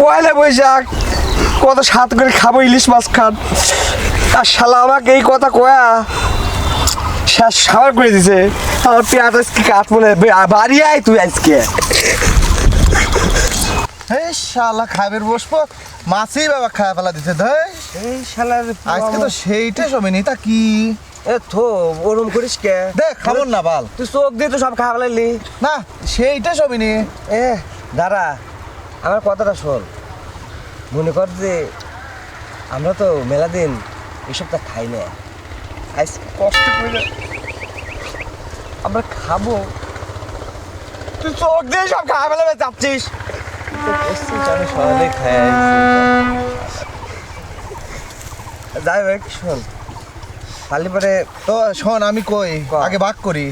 পয়লা বৈশাখ কত সাত করে খাব ইলিশ মাছ খান। আর শালা আমাকে এই কথা কয়া শেষ সাবার করে দিছে। আমার পেঁয়াজ আজকে কাটবো না বে- বাড়ি আয় তুই আজকে। এই শালা খাবের বসবো। মাছই বাবা খাওয়া ফেলা দিতে ধই এই শালার আজকে তো সেইটা সবে তা কি? এ থো ওরম করিস কে? দেখ খাব না বাল। তুই চোখ দিয়ে তো সব খাওয়া ফেলাইলি না সেইটা সবই নি এ দাঁড়া। আমার কথাটা শোন। মনে কর যে আমরা তো মেলা দিন এসবটা খাই না। আজ কষ্ট করে আমরা খাব। তুই চোখ দিয়ে সব খাওয়া ফেলাবে চাচ্ছিস আমি সকালে খাই যাই হোক শোন। খালি পরে তো শোন আমি কই? আগে ভাগ করি।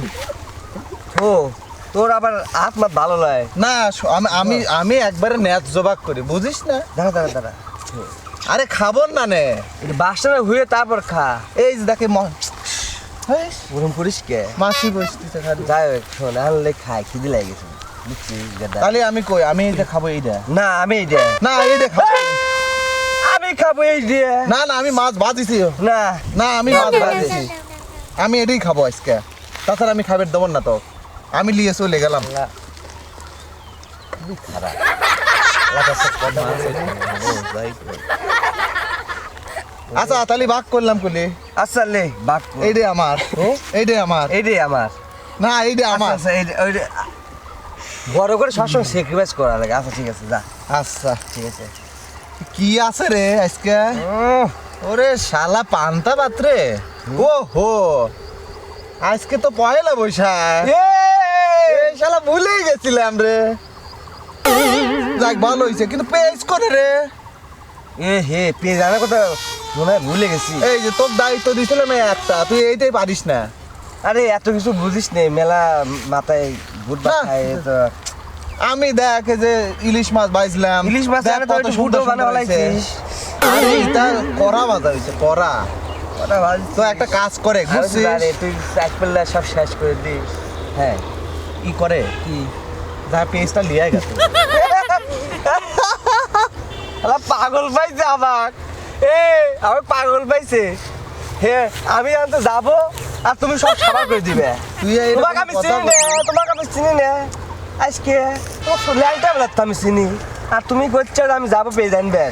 ও তোর আবার হাত মাত ভালো নয়। না আমি আমি আমি একবারে ন্যাচ জবাক করি বুঝিস না? দাঁড়া দাঁড়া দাঁড়া। আরে খাব না নে। বাসটা হুয়ে তারপর খা। এই যে দেখে ম- হেই, ওরম করিস কে? মাসি বসতেছে খালি। যাই হোক শোন আনলে খাই খিদে লাগে গেছে? তাহলে আমি কই? আমি এইটা খাব এইটা না আমি এই দে। না এইটা খাব। আমি খাব এই দিয়ে না না আমি মাছ ভাজিছি। না। না আমি মাছ ভাজিছি। আমি এটাই খাব আজকে। তাছাড়া আমি খাবার দেবো না তো আমি লিয়ে চলে গেলাম। আচ্ছা তাহলে ভাগ করলাম কলি। আচ্ছা লে এইটাই আমার? এইটাই আমার। এইটাই আমার। না এইটাই আচ্ছা আমার। আচ্ছা বড় করে সবসময় স্যাক্রিফাইস করা লাগে। আচ্ছা ঠিক আছে যা। আচ্ছা। ঠিক আছে। কি আছে রে আজকে? ওরে শালা পান্তা পাত্রে ও হো আজকে তো পয়লা বৈশাখ। শালা ভুলেই গেছিলাম রে। যাক ভালো হয়েছে কিন্তু পেজ করে রে? এ হে পেয়ে জানার কথা মনে হয় ভুলে গেছি। এই যে তোর দায়িত্ব দিয়েছিলাম এই একটা তুই এইটাই পারিস না। আরে এত কিছু বুঝিস নে মেলা মাথায় ভূত না। তো আমি দেখ যে ইলিশ মাছ বাইছিলাম ইলিশ মাছ আরে তো একটু সুন্দর ফুটো হয়েছে। ফেলাইছিস। আরে এটা করা বাজা হয়েছে করা তো একটা কাজ করে আরে তুই এক পেল্লা সব শেষ করে দিস। হ্যাঁ। কি করে? কি? যা পেজটা লিয়ে গেছে। পাগল পাইছে আমাক। এ আমার পাগল পাইছে। হে আমি আনতে যাব আর তুমি সব সাবার করে দিবে। তুই তোমাকে আমি চিনি না তোমাকে আমি চিনি না। আজকে তোমার ল্যাংটা বেলা আমি চিনি। আর তুমি করছ আমি যাব পেয়ে জানবে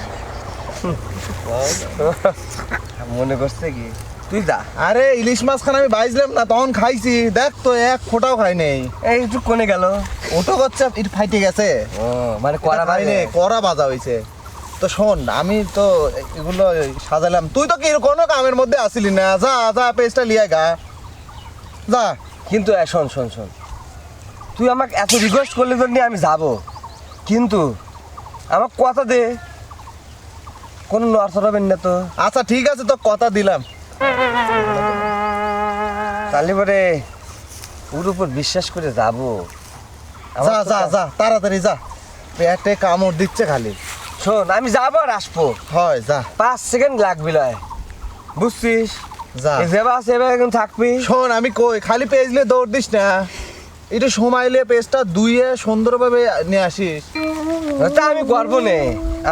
মনে করছে কি? তুই যা আরে ইলিশ মাছ খান আমি বাইছিলাম না তখন খাইছি। দেখ তো এক ফোঁটাও খাই নেই। এই একটু কোনে গেল। ওটো করছে এটা ফাইটে গেছে। ও মানে করা নেই করা বাজা হয়েছে তো শোন আমি তো এগুলো সাজালাম। তুই তো কি কোনো কামের মধ্যে আসিলি না। যা যা পেজটা লিয়ে গা। যা। কিন্তু শোন শোন শোন। তুই আমাকে এত রিকোয়েস্ট করলে তো নিয়ে আমি যাব। কিন্তু আমার কথা দে। কোনো নর্থ হবেন না তো। আচ্ছা ঠিক আছে তো কথা দিলাম। তাহলে পরে ওর উপর বিশ্বাস করে যাব। যা যা যা তাড়াতাড়ি যা। পেটে কামড় দিচ্ছে খালি। শোন আমি যাব আর আসব হয় যা। পাঁচ সেকেন্ড লাগবি লয়। বুঝছিস? যা। যেবা সেবা এখন থাকবি। শোন আমি কই খালি পেজলে দৌড় দিস না। একটু সময় নিয়ে পেজটা ধুইয়ে সুন্দরভাবে নিয়ে আসিস। তা আমি করব নে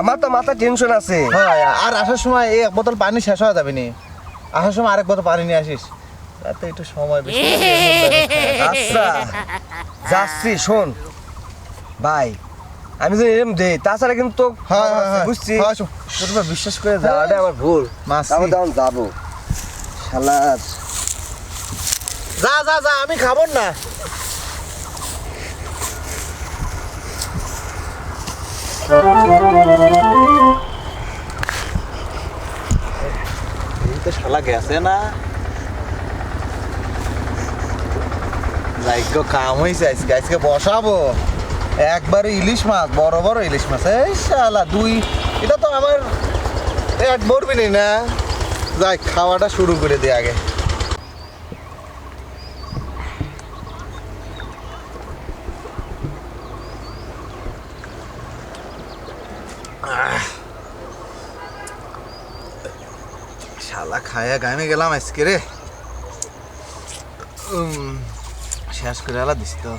আমার তো মাথা টেনশন আছে। হয় আর আসার সময় এই এক বোতল পানি শেষ হয়ে যাবে নি। আসার সময় আরেক বোতল পানি নিয়ে আসিস। তাতে একটু সময় বেশি আচ্ছা। যাচ্ছি শোন। ভাই আমি তো এরকম দেই তাছাড়া কিন্তু তো হ্যাঁ, হ্যাঁ, হ্যাঁ। বুঝছি তোর বিশ্বাস করে যাওয়াটা আমার ভুল। মাসি। তারপর তখন যাব। শালার। যা যা যা আমি খাব না। এই তো শালা গেছে না? লাইক কাম হয়েছে আজকে আজকে বসাবো। একবারে ইলিশ মাছ, বড় বড় ইলিশ মাছ। এই শালা, দুই, এটা তো আমার পেট ভরবি নি যাই, খাওয়াটা শুরু করে দে আগে। শালা খায়া গামে গেলাম আজকে রে। শেষ করে আলা দিস তো।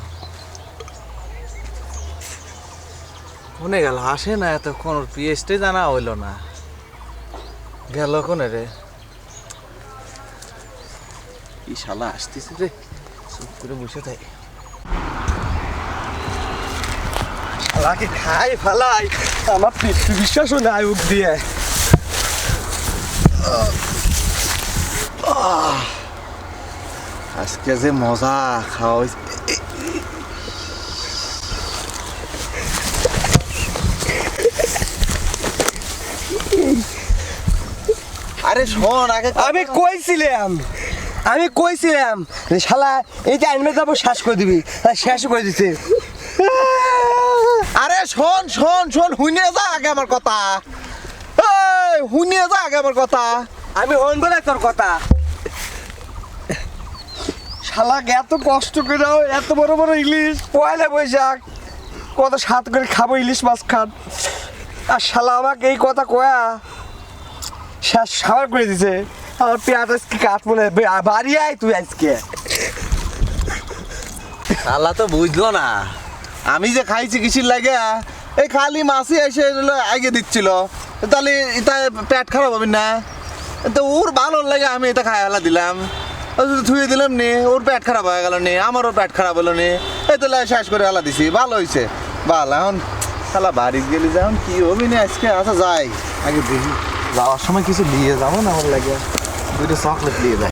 কোনে গেল? আসে না এতক্ষণ, ওর পিএসটি জানা হইল না। গেল কোনে রে? কি শালা আসতেছে রে? চুপ করে বসে থাকি। শালাকে খাই ফেলাই। আমার পিতৃ বিশ্বাসও নাই উক দিয়ে। আজকে যে মজা খাওয়া হয়েছে আরে শোন আগে আমি কইছিলাম আমি কইছিলাম যে শালা এই যে আইনমে যাব শেষ করে দিবি। শেষ করে দিছে। আরে শোন শোন শোন হুইনে যা আগে আমার কথা। হুইনে যা আগে আমার কথা। আমি হন বলে তোর কথা। শালাকে এত কষ্ট করে, এত বড় বড় ইলিশ। পয়লা বৈশাখ, কত সাত করে খাব ইলিশ মাছ খান। আর শালা আমাকে এই কথা কয়া শেষ সাবার করে দিছে। আমার পেঁয়াজ আজকে কাটবো না বে- বাড়ি আয় তুই আজকে। শালা তো বুঝলো না। আমি যে খাইছি কিসির লাগে? এই খালি মাছই এসে আগে দিচ্ছিল। তাহলে এটা পেট খারাপ হবে না। তো ওর ভালো লাগে আমি এটা খাই দিলাম। থুয়ে দিলাম নে, ওর পেট খারাপ হয়ে গেল নি, আমারও পেট খারাপ হলো নে। এই তো শেষ করে আলা দিছি, ভালো হয়েছে ভালো এখন শালা বাড়ি গেলি যখন কি হবি না আজকে? আসা যাই, আগে দেখি। যাওয়ার সময় কিছু দিয়ে যাব না আমার লাগে। দুটো চকলেট দিয়ে দেয়